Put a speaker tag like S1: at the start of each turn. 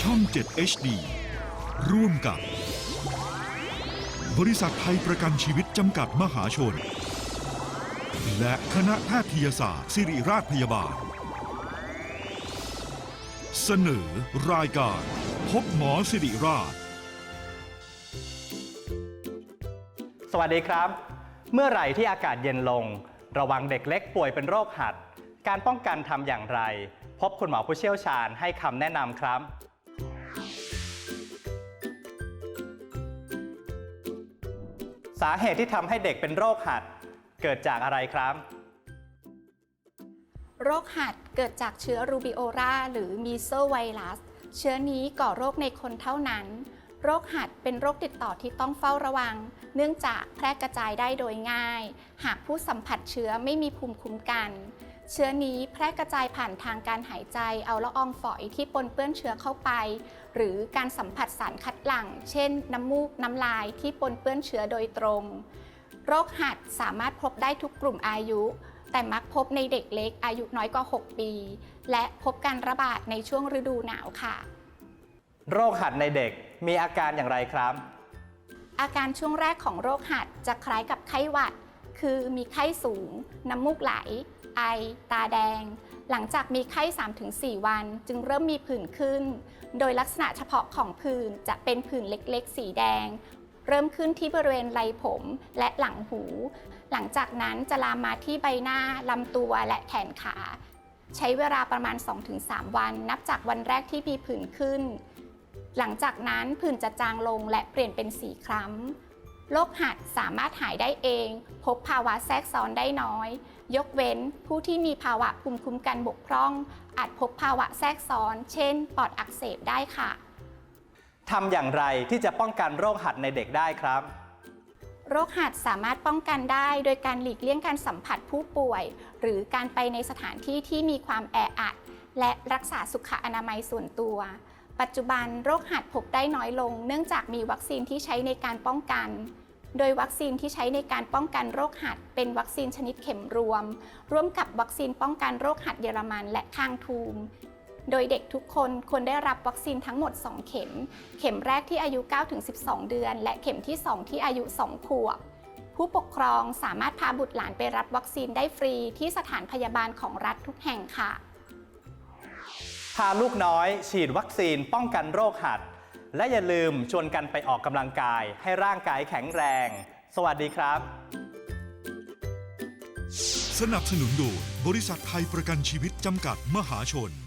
S1: ช่อง 7 HD ร่วมกับ บริษัทไทยประกันชีวิตจำกัดมหาชน และคณะแพทยศาสตร์ ศิริราชพยาบาล เสนอรายการ พบหมอสิริราช
S2: สวัสดีครับ เมื่อไหร่ที่อากาศเย็นลง ระวังเด็กเล็กป่วยเป็นโรคหัด การป้องกันทำอย่างไร พบคุณหมอผู้เชี่ยวชาญให้คำแนะนำครับ สาเหตุที่ทำให้เด็กเป็นโรคหัด เกิดจากอะไรครับ
S3: โรคหัดเกิดจากเชื้อรูบิโอราหรือมีโซไวรัส เชื้อนี้ก่อโรคในคนเท่านั้น โรคหัดเป็นโรคติดต่อที่ต้องเฝ้าระวัง เนื่องจากแพร่กระจายได้โดยง่าย หากผู้สัมผัสเชื้อไม่มีภูมิคุ้มกัน เชื้อนี้แพร่กระจายผ่านทางการหายใจ เอาละอองฝอยที่ปนเปื้อนเชื้อเข้าไป หรือการสัมผัสสารคัดหลั่ง เช่น น้ำมูก น้ำลายที่ปนเปื้อนเชื้อโดยตรง โรคหัดสามารถพบได้ทุกกลุ่มอายุแต่มักพบในเด็กเล็กอายุน้อยกว่า 6 ปี และพบการระบาดในช่วงฤดูหนาวค่ะ
S2: โรคหัดในเด็กมีอาการอย่างไรครับ
S3: อาการช่วงแรกของโรคหัดจะคล้ายกับไข้หวัด คือมีไข้สูง น้ำมูกไหล ไอ ตาแดง หลังจากมีไข้ 3-4 วัน จึงเริ่มมีผื่นขึ้น โดยลักษณะเฉพาะของผื่นจะเป็นผื่นเล็กๆ สีแดง เริ่มขึ้นที่บริเวณไหลผมและหลังหู หลังจากนั้นจะลามมาที่ใบหน้าลำตัวและแขนขา ใช้เวลาประมาณ 2-3 วัน นับจากวันแรกที่มีผื่นขึ้น หลังจากนั้นผื่นจะจางลงและเปลี่ยนเป็นสีคล้ำ โรคหัดสามารถหายได้เอง พบภาวะแทรกซ้อนได้น้อย ยกเว้นผู้ที่มีภาวะภูมิคุ้มกันบกพร่อง อาจพบภาวะแทรกซ้อน เช่น ปอดอักเสบได้ค่ะ
S2: ทำอย่างไรที่จะป้องกันโรคหัดในเด็กได้ครับ
S3: โรคหัดสามารถป้องกันได้ โดยการหลีกเลี่ยงการสัมผัสผู้ป่วย หรือการไปในสถานที่ที่มีความแออัด และรักษาสุขอนามัยส่วนตัว ปัจจุบันโรคหัดพบได้น้อยลง เนื่องจากมีวัคซีนที่ใช้ในการป้องกัน โดยวัคซีนที่ใช้ในการป้องกันโรคหัด เป็นวัคซีนชนิดเข็มรวม ร่วมกับวัคซีนป้องกันโรคหัดเยอรมันและคางทูม โดยเด็กทุกคนควรได้รับวัคซีนทั้งหมด 2 เข็ม เข็มแรกที่อายุ 9-12 เดือน และเข็มที่ 2 ที่อายุ 2 ขวบผู้ปกครองสามารถพาบุตรหลานไปรับวัคซีนได้ฟรีที่สถานพยาบาลของรัฐทุกแห่งค่ะ
S2: พาลูกน้อยฉีดวัคซีนป้องกันโรคหัด และอย่าลืมชวนกันไปออกกำลังกายให้ร่างกายแข็งแรง สวัสดีครับ
S1: สนับสนุนโดยบริษัทไทยประกันชีวิตจำกัดมหาชน